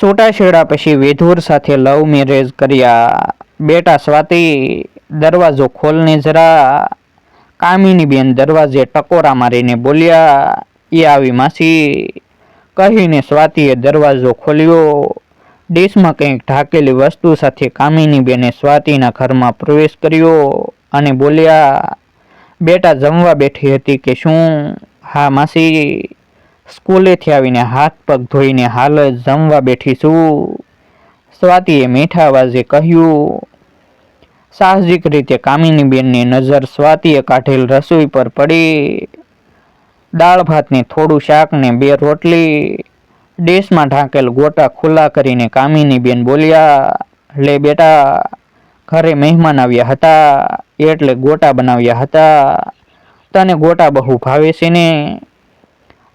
છૂટાછેડા પછી વિધુર સાથે લવ મેરેજ કર્યા. બેટા સ્વાતિ, દરવાજો ખોલને જરા કામિની બેન દરવાજે ટકોરા મારીને બોલ્યા એ આવી માસી. કહીને સ્વાતિએ દરવાજો ખોલ્યો. ડીશમાં કંઈક ઢાકેલી વસ્તુ સાથે કામિની બેને સ્વાતિના ઘરમાં પ્રવેશ કર્યો અને બોલ્યા, બેટા જમવા બેઠી હતી કે શું? હા માસી. સ્કૂલેથી આવીને હાથ પગ ધોઈને હાલ જમવા બેઠી છું સ્વાતિએ મીઠા અવાજે કહ્યું, સાહજિક રીતે કામિની બેનની નજર સ્વાતિએ કાઢેલ રસોઈ પર પડી. દાળ ભાતને થોડું શાક ને બે રોટલી. ડેશમાં ઢાંકેલ ગોટા ખુલ્લા કરીને કામિની બેન બોલ્યા, લે બેટા, ઘરે મહેમાન આવ્યા હતા, એટલે ગોટા બનાવ્યા હતા. તને ગોટા બહુ ભાવે છે ને?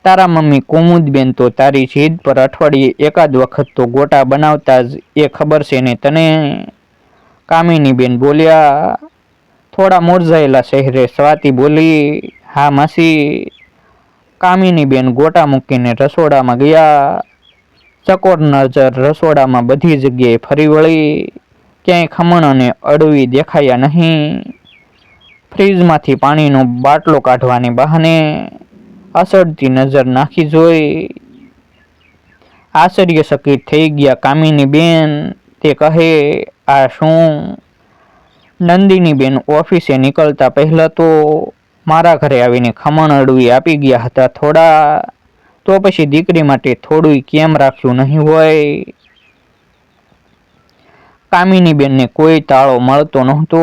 તારા મમ્મી કુમુદબેન તો તારી જીદ પર અઠવાડિયે એકાદ વખત તો ગોટા બનાવતા જ એ ખબર છે ને તને કામિનીબેન બોલ્યા, થોડા મુરઝાયેલા શહેરે સ્વાતિ બોલી, હા માસી. કામિનીબેન ગોટા મૂકીને રસોડામાં ગયા. ચકોર નજર રસોડામાં બધી જગ્યાએ ફરી વળી. ક્યાંય ખમણ અને અડવી દેખાયા નહીં. ફ્રીજમાંથી પાણીનો બાટલો કાઢવાને બહાને અસડતી નજર નાખી જોઈ આશ્ચર્યચકિત થઈ ગયા. કામિની બેન તે કહે, આ શું? નંદિની બેન ઓફિસે નીકળતા પહેલા તો મારા ઘરે આવીને ખમણ અડવી આપી ગયા હતા. થોડા તો પછી દીકરી માટે થોડું કેમ રાખ્યું નહીં હોય? કામિની બેનને કોઈ તાળો મળતો નહોતો.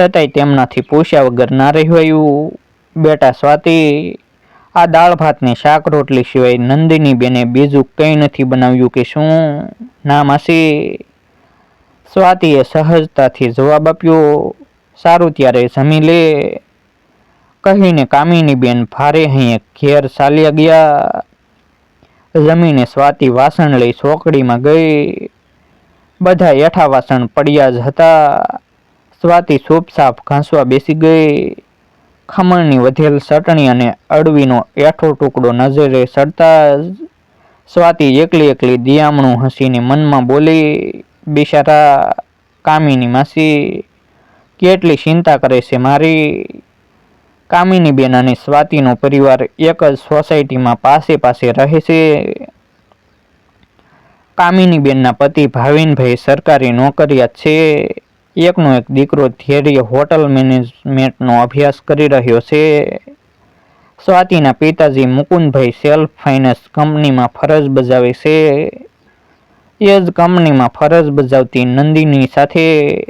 છતાંય તેમનાથી પૂછ્યા વગર ના રહ્યું. બેટા સ્વાતિ આ દાળ ભાતને શાક રોટલી સિવાય નંદિની બેને બીજું કંઈ નથી બનાવ્યું કે શું? ના માસી. સ્વાતિએ સહજતાથી જવાબ આપ્યો, સારું ત્યારે જમી લે. કહીને કામિની બેન ભારે હૈયે ઘેર ચાલ્યા ગયા. જમીને સ્વાતિ વાસણ લઈ ચોકડીમાં ગઈ. બધા એઠા વાસણ પડ્યા જ હતા. સ્વાતિ સૂપ સાફ ઘાંસવા બેસી ગઈ. ખમણની વધેલ ચટણી અને અડવીનો એઠો ટુકડો નજરે સરતા જ સ્વાતિ એકલી એકલી દિયામણું હસીને મનમાં બોલી, બિશારા કામિની માસી, કેટલી ચિંતા કરે છે મારી? કામિની બેન અને સ્વાતિનો પરિવાર એક જ સોસાયટીમાં પાસે પાસે રહે છે. કામિની બેનના પતિ ભાવિનભાઈ સરકારી નોકરિયાત છે. એકનો એક દીકરો ધૈર્ય હોટલ મેનેજમેન્ટનો અભ્યાસ કરી રહ્યો છે. સ્વાતિના પિતાજી મુકુંદભાઈ સેલ્ફ ફાઇનાન્સ કંપનીમાં ફરજ બજાવે છે. એ જ કંપનીમાં ફરજ બજાવતી નંદિની સાથે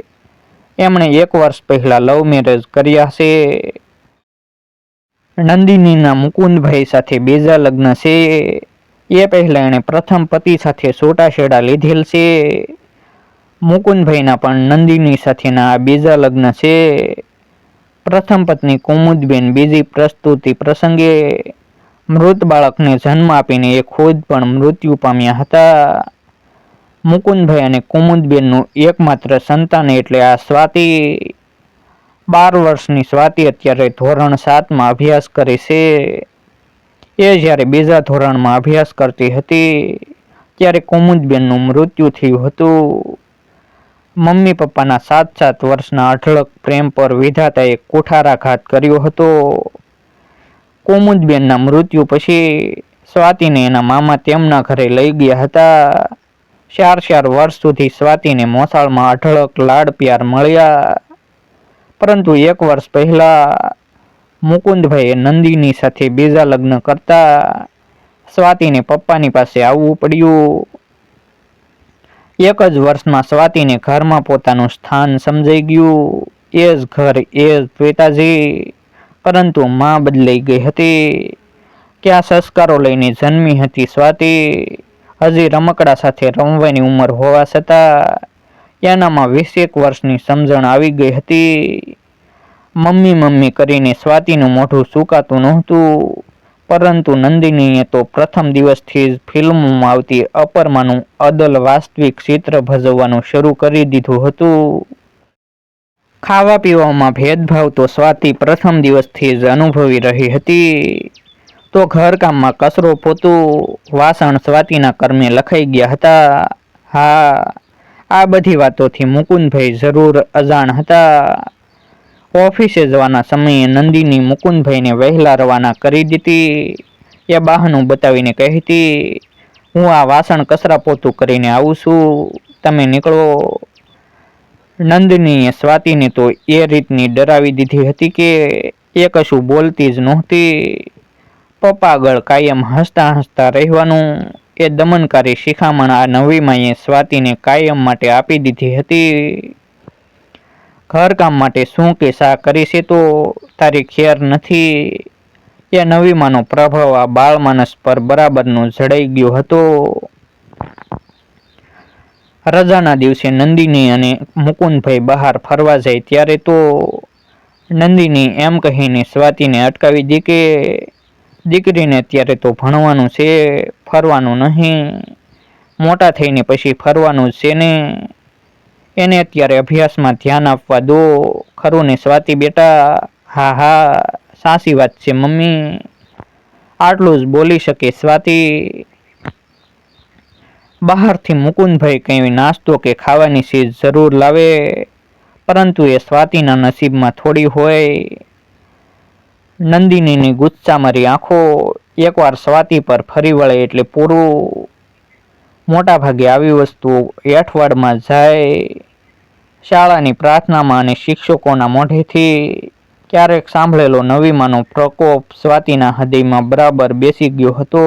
એમણે એક વર્ષ પહેલા લવ મેરેજ કર્યા છે. નંદિનીના મુકુંદભાઈ સાથે બીજા લગ્ન છે. એ પહેલા એણે પ્રથમ પતિ સાથે છૂટાછેડા લીધેલ છે. મુકુંદભાઈના પણ નંદિની સાથેના બીજા લગ્ન છે. પ્રથમ પત્ની કુમુદબેન, બીજી પ્રસ્તુતિ પ્રસંગે મૃત બાળકને જન્મ આપીને એ ખુદ પણ મૃત્યુ પામ્યા હતા. મુકુંદભાઈ અને કુમુદબેનનું એકમાત્ર સંતાન એટલે આ સ્વાતિ. બાર વર્ષની સ્વાતિ અત્યારે ધોરણ સાતમાં અભ્યાસ કરે છે. એ જ્યારે બીજા ધોરણમાં અભ્યાસ કરતી હતી, ત્યારે કુમુદબેનનું મૃત્યુ થયું હતું. મમ્મી પપ્પાના સાત સાત વર્ષના અઢળક પ્રેમ પર વિધાતાએ કુઠારાઘાત કર્યો હતો. કુમુદબેનના મૃત્યુ પછી સ્વાતિને એના મામા તેમના ઘરે લઈ ગયા હતા. ચાર ચાર વર્ષ સુધી સ્વાતિને મોસાળમાં અઢળક લાડ પ્યાર મળ્યા. પરંતુ એક વર્ષ પહેલા મુકુંદભાઈએ નંદિની સાથે બીજા લગ્ન કરતા સ્વાતિને પપ્પાની પાસે આવવું પડ્યું. એક જ વર્ષમાં સ્વાતિને ઘરમાં પોતાનું સ્થાન સમજાઈ ગયું. એ જ ઘર, એ જ પિતાજી, પરંતુ માં બદલાઈ ગઈ હતી. ક્યાં સંસ્કારો લઈને જન્મી હતી સ્વાતિ? હજી રમકડા સાથે રમવાની ઉંમર હોવા છતાં એનામાં વીસેક વર્ષની સમજણ આવી ગઈ હતી. મમ્મી મમ્મી કરીને સ્વાતિનું મોઢું સુકાતું નહોતું. પરંતુ નંદિનીએ તો પ્રથમ દિવસથી જ ફિલ્મમાં આવતી અપરમાનું અદલ વાસ્તવિક ચિત્ર ભજવવાનું શરૂ કરી દીધું હતું. ખાવા પીવામાં ભેદભાવ તો સ્વાતિ પ્રથમ દિવસથી જ અનુભવી રહી હતી. તો ઘરકામમાં કચરો પોતું વાસણ સ્વાતિના કર્મે લખાઈ ગયા હતા. હા, આ બધી વાતોથી મુકુંદભાઈ જરૂર અજાણ હતા. ઓફિસે જવાના સમયે નંદિની મુકુંદભાઈને વહેલા રવાના કરી દીધી. એ બહાનું બતાવીને કહેતી હું આ વાસણ કચરા પોતું કરીને આવું છું. તમે નીકળો. નંદનીએ સ્વાતિને તો એ રીતની ડરાવી દીધી હતી કે એ કશું બોલતી જ નહોતી. પપ્પા આગળ કાયમ હસતા હસતા રહેવાનું, એ દમનકારી શિખામણ આ નવી માએ સ્વાતિને કાયમ માટે આપી દીધી હતી. ઘરકામ માટે શું કે શા કરી છે તો તારી ખેર નથી. એ નવીમાંનો પ્રભાવ આ બાળ માનસ પર બરાબરનો જડાઈ ગયો હતો. રજાના દિવસે નંદિની અને મુકુંદભાઈ બહાર ફરવા જાય ત્યારે તો નંદિની એમ કહીને સ્વાતિને અટકાવી દી કે, દીકરીને અત્યારે તો ભણવાનું છે, ફરવાનું નહીં. મોટા થઈને પછી ફરવાનું છે ને. એને અત્યારે અભ્યાસમાં ધ્યાન આપવા દો. ખરું ને? સ્વાતિ બેટા, હા હા, સાચી વાત છે, મમ્મી. આટલું જ બોલી શકે. સ્વાતિ, બહારથી મુકુંદભાઈ કંઈ નાસ્તો કે ખાવાની ચીજ જરૂર લાવે, પરંતુ એ સ્વાતિના નસીબમાં થોડી હોય. નંદિનીની ગુસ્સામારી આંખો એકવાર સ્વાતિ પર ફરી વળે એટલે પૂરું મોટાભાગે આવી વસ્તુઓ એઠવાડમાં જાય શાળાની પ્રાર્થનામાં અને શિક્ષકોના મોઢેથી ક્યારેક સાંભળેલો નવીમાનો પ્રકોપ સ્વાતિના હૃદયમાં બરાબર બેસી ગયો હતો.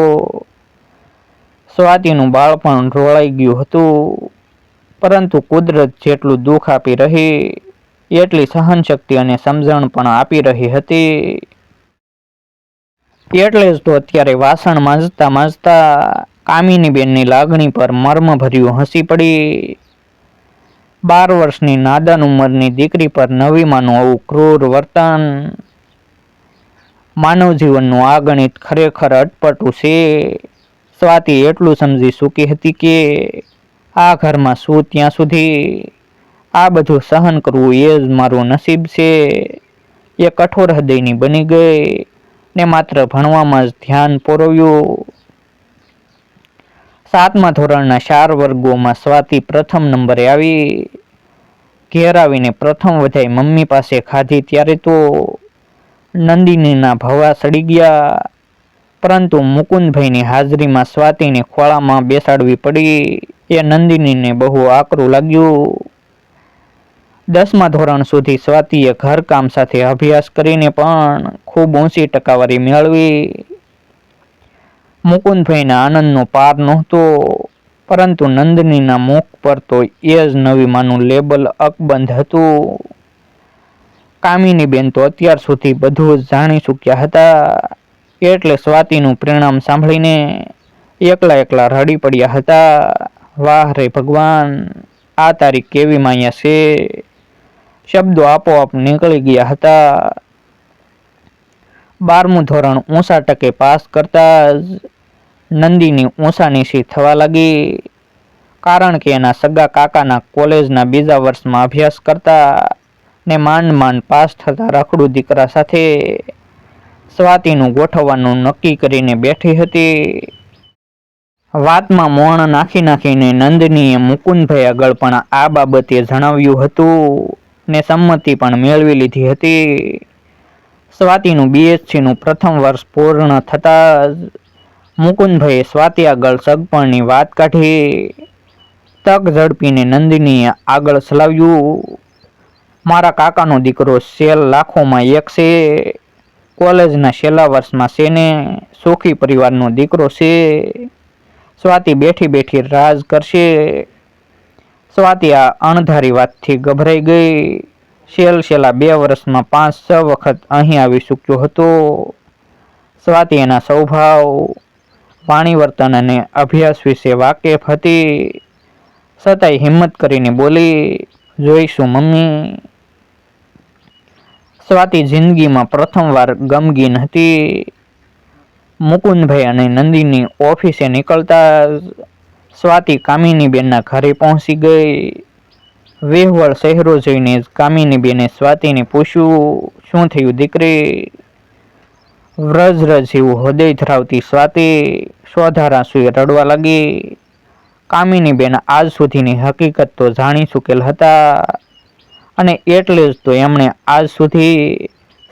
સ્વાતિનું બાળપણ રોળાઈ ગયું હતું, પરંતુ કુદરત જેટલું દુઃખ આપી રહી, એટલી સહનશક્તિ અને સમજણ પણ આપી રહી હતી. એટલે જ તો અત્યારે વાસણ માંજતા માંજતા કામિની બેનની લાગણી પર મર્મ ભર્યું હસી પડી. બાર વર્ષની નાદાન ઉંમરની દીકરી પર નવીમાનું આવું ક્રૂર વર્તન. માનવ જીવનનું આ ગણિત ખરેખર અટપટું છે. સ્વાતિ એટલું સમજી ચૂકી હતી કે આ ઘરમાં શું ત્યાં સુધી? આ બધું સહન કરવું એ જ મારું નસીબ છે. એ કઠોર હૃદયની બની ગઈ ને માત્ર ભણવામાં જ ધ્યાન પોરવ્યું. સાતમા ધોરણના ચાર વર્ગોમાં સ્વાતિ પ્રથમ નંબરે આવી. ઘેર આવીને પ્રથમ વધાઈ મમ્મી પાસે ખાધી ત્યારે તો નંદિનીના ભવા સડી ગયા. પરંતુ મુકુંદભાઈની હાજરીમાં સ્વાતિને ખોળામાં બેસાડવી પડી. એ નંદિનીને બહુ આકરું લાગ્યું. દસમા ધોરણ સુધી સ્વાતિએ ઘરકામ સાથે અભ્યાસ કરીને પણ ખૂબ ઊંચી ટકાવારી મેળવી. મુકુંદભાઈના આનંદનો પાર નહોતો, પરંતુ નંદનીના મુખ પર તો એ જ નવીમાનું લેબલ અકબંધ હતું. કામિની બેન તો અત્યાર સુધી બધું જ જાણી ચૂક્યા હતા, એટલે સ્વાતિનું પરિણામ સાંભળીને એકલા એકલા રડી પડ્યા હતા. વાહ રે ભગવાન, આ તારી કેવી માયા છે? શબ્દો આપોઆપ નીકળી ગયા હતા. બારમું ધોરણ ઊંચા ટકે પાસ કરતા જ નંદીની ઊંચાનીસી થવા લાગી. કારણ કે એના સગા કાકાના કોલેજના બીજા વર્ષમાં અભ્યાસ કરતા ને માંડ માંડ પાસ થતા રખડું દીકરા સાથે સ્વાતિનું ગોઠવવાનું નક્કી કરીને બેઠી હતી. વાતમાં મોણ નાખી નાખીને નંદનીએ મુકુંદભાઈ આગળ પણ આ બાબતે જણાવ્યું હતું ને સંમતિ પણ મેળવી લીધી હતી. સ્વાતિનું બીએસસીનું પ્રથમ વર્ષ પૂર્ણ થતાં મુકુંદભાઈએ સ્વાતિ આગળ સગપણની વાત કાઢી, તક ઝડપીને નંદિનીએ આગળ સલાવ્યું, મારા કાકાનો દીકરો સેલ લાખોમાં એક છે, કોલેજના છેલ્લા વર્ષમાં છે ને સુખી પરિવારનો દીકરો છે. સ્વાતિ બેઠી બેઠી રાજ કરશે. સ્વાતિ આ અણધારી વાતથી ગભરાઈ ગઈ. શેલ છેલ્લા બે વર્ષમાં પાંચ છ વખત અહીં આવી ચૂક્યો હતો. સ્વાતિ એના સ્વભાવ વાણી વર્તન અને અભ્યાસ વિશે વાકેફ હતી. છતાંય હિંમત કરીને બોલી, જોઈશું, મમ્મી. સ્વાતિ જિંદગીમાં પ્રથમવાર ગમગીન હતી. મુકુંદભાઈ અને નંદીની ઓફિસે નીકળતા સ્વાતિ કામિનીબેનના ઘરે પહોંચી ગઈ. વેહવળ શહેરો જઈને જ કામિની બેને સ્વાતિને પૂછ્યું, શું થયું, દીકરી? વ્રજ રજ એવું હૃદય ધરાવતી સ્વાતિ સ્વધારાસુએ રડવા લાગી. કામિની બેન આજ સુધીની હકીકત તો જાણી ચૂકેલ હતા. અને એટલે જ તો એમણે આજ સુધી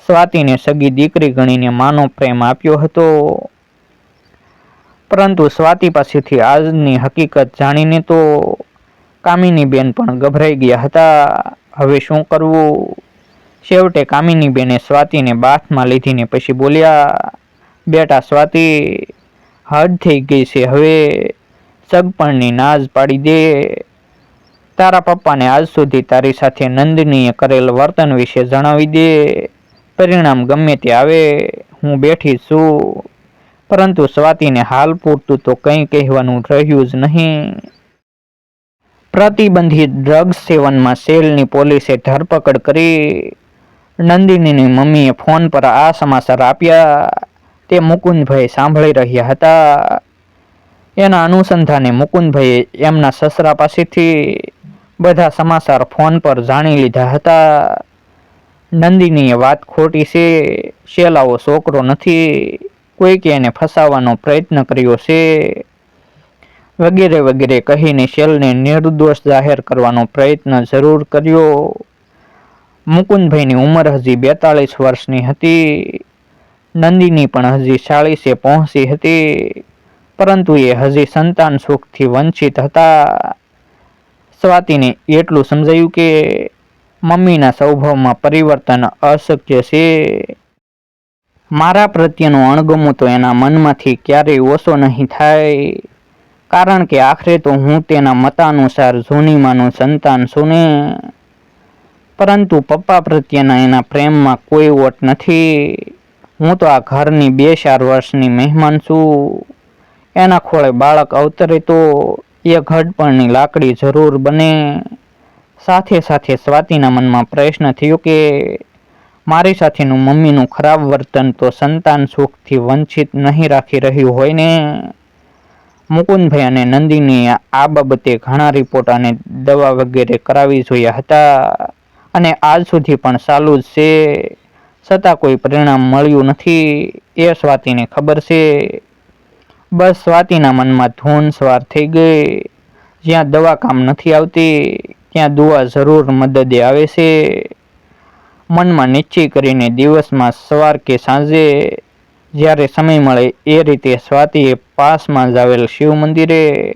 સ્વાતિને સગી દીકરી ગણીને માનો પ્રેમ આપ્યો હતો. પરંતુ સ્વાતિ પાસેથી આજની હકીકત જાણીને તો કામિની બેન પણ ગભરાઈ ગયા હતા. હવે શું કરવું? છેવટે કામિની બેને સ્વાતિને બાથમાં લીધીને પછી બોલ્યા, બેટા, સ્વાતિ, હદ થઈ ગઈ છે. હવે સગપણની નાજ પાડી દે. તારા પપ્પાને આજ સુધી તારી સાથે નંદનીએ કરેલ વર્તન વિશે જણાવી દે. પરિણામ ગમે તે આવે, હું બેઠી છું. પરંતુ સ્વાતિને હાલ પૂરતું તો કંઈ કહેવાનું રહ્યું જ નહીં. પ્રતિબંધિત ડ્રગ્સ સેવનમાં સેલની પોલીસે ધરપકડ કરી નંદિનીની મમ્મીએ ફોન પર આ સમાચાર આપ્યા. તે મુકુંદભાઈ સાંભળી રહ્યા હતા. એના અનુસંધાને મુકુંદભાઈએ એમના સસરા પાસેથી બધા સમાચાર ફોન પર જાણી લીધા હતા. નંદિનીએ વાત ખોટી છે શેલાવો છોકરો નથી, કોઈકે એને ફસાવવાનો પ્રયત્ન કર્યો છે, વગેરે વગેરે કહીને શેલને નિર્દોષ જાહેર કરવાનો પ્રયત્ન જરૂર કર્યો. મુકુંદભાઈની ઉંમર હજી બેતાળીસ વર્ષની હતી. નંદિની પણ હજી ચાળીસે પહોંચી હતી. પરંતુ એ હજી સંતાન સુખથી વંચિત હતા. સ્વાતિને એટલું સમજાયું કે મમ્મીના સ્વભાવમાં પરિવર્તન અશક્ય છે. મારા પ્રત્યેનો અણગમો તો એના મનમાંથી ક્યારેય ઓછો નહીં થાય. કારણ કે આખરે તો હું તેના મતાનુસાર જૂનીમાનું સંતાન છું ને. પરંતુ પપ્પા પ્રત્યેના એના પ્રેમમાં કોઈ વોટ નથી. હું તો આ ઘરની બે ચાર વર્ષની મહેમાન છું. એના ખોળે બાળક અવતરે તો એ ઘડપણની લાકડી જરૂર બને. સાથે સાથે સ્વાતિના મનમાં પ્રશ્ન થયો કે મારી સાથેનું મમ્મીનું ખરાબ વર્તન તો સંતાન સુખથી વંચિત નહીં રાખી રહ્યું હોય ને? મુકુંદભાઈ અને નંદિની આ બાબતે ઘણા રિપોર્ટ અને દવા વગેરે કરાવી જોયા હતા. અને આજ સુધી પણ ચાલુ જ છે. છતાં કોઈ પરિણામ મળ્યું નથી. એ સ્વાતિને ખબર છે. બસ સ્વાતિના મનમાં ધૂન સવાર થઈ ગઈ. જ્યાં દવા કામ નથી આવતી, ત્યાં દુઆ જરૂર મદદે આવે છે. મનમાં નિશ્ચય કરીને દિવસમાં સવાર કે સાંજે, જ્યારે સમય મળે એ રીતે સ્વાતિએ પાસમાં જ આવેલ શિવ મંદિરે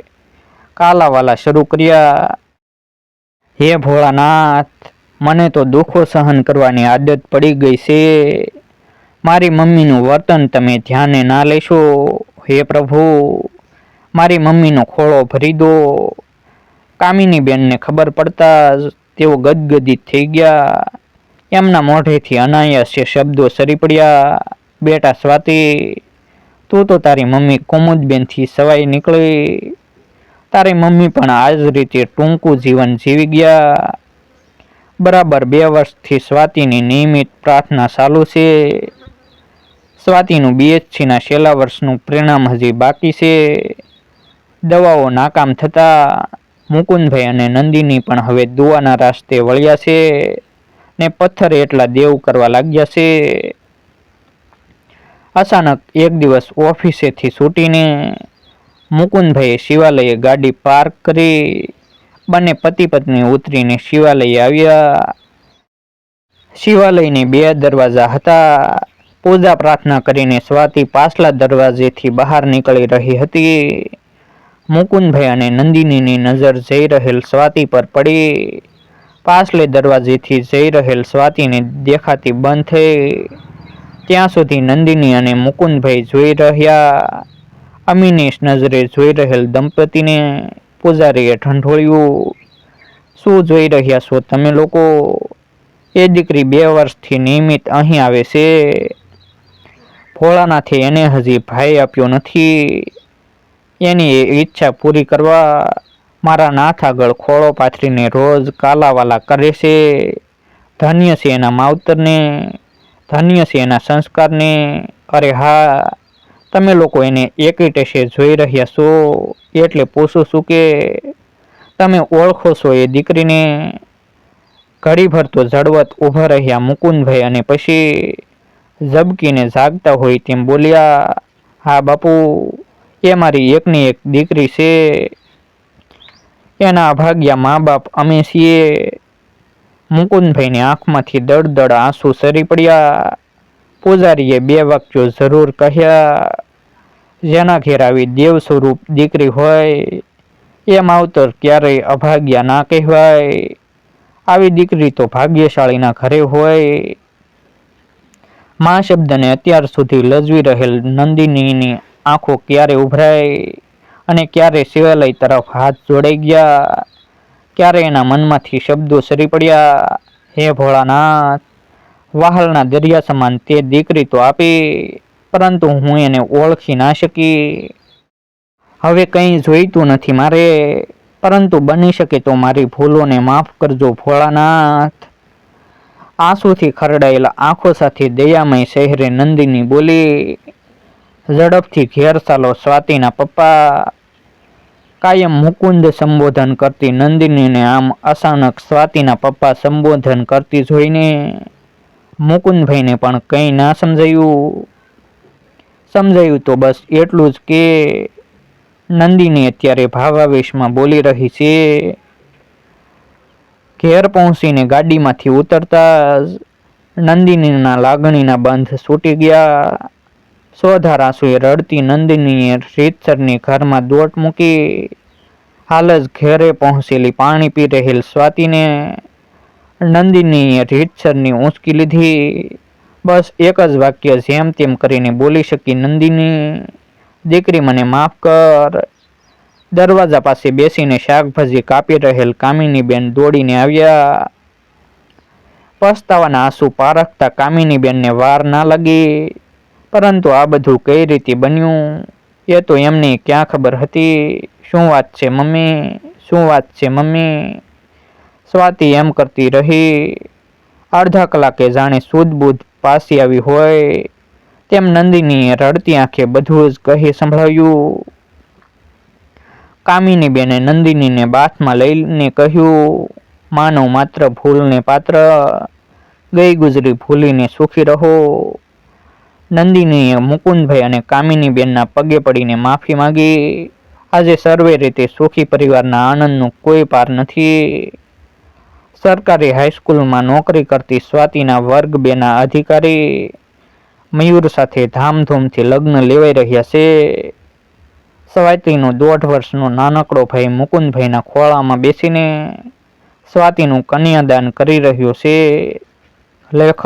કાલાવાલા શરૂ કર્યા. હે ભોળાનાથ મને તો દુઃખો સહન કરવાની આદત પડી ગઈ છે. મારી મમ્મીનું વર્તન તમે ધ્યાને ના લેશો. હે પ્રભુ, મારી મમ્મીનો ખોળો ભરી દો. કામિની બેનને ખબર પડતા જ તેઓ ગદગદિત થઈ ગયા. એમના મોઢેથી અનાયાસ્ય શબ્દો સરી પડ્યા. બેટા સ્વાતિ, તું તો તારી મમ્મી કુમુદબેનથી સવાઈ નીકળી. તારી મમ્મી પણ આ જ રીતે ટૂંકું જીવન જીવી ગયા. બરાબર બે વર્ષથી સ્વાતિની નિયમિત પ્રાર્થના ચાલુ છે. સ્વાતિનું બીએચસીના છેલ્લા વર્ષનું પરિણામ હજી બાકી છે. દવાઓ નાકામ થતાં મુકુંદભાઈ અને નંદિની પણ હવે દુવાના રાસ્તે વળ્યા છે ને પથ્થર એટલા દેવ કરવા લાગ્યા છે. અચાનક એક દિવસ ઓફિસેથી છૂટીને મુકુંદભાઈએ શિવાલયે ગાડી પાર્ક કરી બંને પતિ પત્ની ઉતરીને શિવાલય આવ્યા. શિવાલયની બે દરવાજા હતા. પૂજા પ્રાર્થના કરીને સ્વાતિ પાછલા દરવાજેથી બહાર નીકળી રહી હતી. મુકુંદભાઈ અને નંદિનીની નજર જઈ રહેલ સ્વાતિ પર પડી. પાછલે દરવાજેથી જઈ રહેલ સ્વાતિને દેખાતી બંધ થઈ. ત્યાં સુધી નંદિની અને મુકુંદભાઈ જોઈ રહ્યા. અમીનેશ નજરે જોઈ રહેલ દંપતીને પૂજારીએ ઠંઠોળ્યું શું જોઈ રહ્યા છો? તમે લોકો એ દીકરી બે વર્ષથી નિયમિત અહીં આવે છે. ભોળાનાથે એને હજી ભાઈ આપ્યો નથી. એની ઈચ્છા પૂરી કરવા મારા નાથ આગળ ખોળો પાથરીને રોજ કાલાવાલા કરે છે. ધન્ય છે એના માવતરને, ધન્ય છે એના સંસ્કારને. અરે હા, તમે લોકો એને એકીટેશે જોઈ રહ્યા છો. એટલે પૂછું છું કે તમે ઓળખો છો એ દીકરીને? ઘડીભર તો જડવત ઊભા રહ્યા મુકુંદભાઈ અને પછી ઝબકીને જાગતા હોય તેમ બોલ્યા, હા બાપુ, એ મારી એકની એક દીકરી છે. એના ભાગ્યા મા બાપ અમે છીએ. મુકુંદભાઈની આંખમાંથી દળદળ આંસુ સરી પડ્યા. પૂજારીએ બે વાક્યો જરૂર કહ્યા. જેના ઘેર આવી દેવ સ્વરૂપ દીકરી હોય એ માવતર ક્યારેય અભાગ્યા ના કહેવાય. આવી દીકરી તો ભાગ્યશાળીના ઘરે હોય. મા શબ્દને અત્યાર સુધી લજવી રહેલ નંદિનીની આંખો ક્યારે ઉભરાય અને ક્યારે શિવાલય તરફ હાથ જોડાઈ ગયા? ક્યારે એના મનમાંથી શબ્દો સરી પડ્યા? હે ભોળાનાથ, વાહલના દરિયા સમાન તે દીકરી તો આપી પરંતુ હું એને ઓળખી ના શકી. હવે કંઈ જોઈતું નથી મારે, પરંતુ બની શકે તો મારી ભૂલોને માફ કરજો ભોળાનાથ. આંસુથી ખરડાયેલા આંખો સાથે દયામય શહેરે નંદિની બોલી, ઝડપથી ઘેર ચાલો સ્વાતિના પપ્પા. કાયમ મુકુંદ સંબોધન કરતી નંદિનીને આમ અચાનક સ્વાતિના પપ્પા સંબોધન કરતી જોઈને મુકુંદભાઈને પણ કંઈ ના સમજાયું. સમજાયું તો બસ એટલું જ કે નંદિની અત્યારે ભાવાવેશમાં બોલી રહી છે, ઘેર પહોંચીને ગાડીમાંથી ઉતરતા નંદિનીના લાગણીના બંધ છૂટી ગયા. સોધા રાસુએ રડતી નંદિનીએ રીતસરની ઘરમાં દોટ મૂકી હાલ જ ઘેરે પહોંચેલી પાણી પી રહેલ સ્વાતિને નંદિનીએ રીતસરની ઊંચકી લીધી. બસ એક જ વાક્ય જેમ તેમ કરીને બોલી શકી નંદિની દીકરી મને માફ કર. દરવાજા પાસે બેસીને શાકભાજી કાપી રહેલ કામિનીબેન દોડીને આવ્યા. પસ્તાવાના આંસુ પારખતા કામિનીબેનને વાર ના લાગી, પરંતુ આ બધું કઈ રીતે બન્યું? એ તો એમને ક્યાં ખબર હતી? શું વાત છે, મમ્મી? શું વાત છે, મમ્મી? સ્વાતિ એમ કરતી રહી. અડધા કલાકે જાણે સૂઝબૂઝ પાસી આવી હોય, તેમ નંદિનીએ રડતી આંખે બધું જ કહી સંભળાવ્યું. કામિની બેને નંદિનીને બાથમાં લઈને કહ્યું માનવ માત્ર ભૂલને પાત્ર, ગઈ ગુજરી ભૂલીને સુખી રહો. નંદિનીએ મુકુંદભાઈ અને કામિની બેનના પગે પડીને માફી માંગી, આજે સર્વે રીતે સુખી પરિવારના આનંદનો કોઈ પાર નથી. સરકારી હાઈસ્કૂલમાં નોકરી કરતી સ્વાતિના વર્ગ બેના અધિકારી મયુર સાથે ધામધૂમથી લગ્ન લેવાઈ રહ્યા છે. સ્વાતિનો દોઢ વર્ષનો નાનકડો ભાઈ મુકુંદભાઈના ખોળામાં બેસીને સ્વાતિનું કન્યાદાન કરી રહ્યો છે. લેખક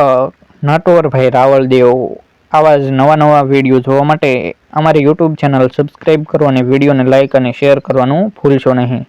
નટવરભાઈ રાવળદેવ આવા જ નવા નવા વીડિયો જોવા માટે અમારી યુટ્યુબ ચેનલ સબસ્ક્રાઈબ કરો અને વિડીયોને લાઇક અને શેર કરવાનું ભૂલશો નહીં.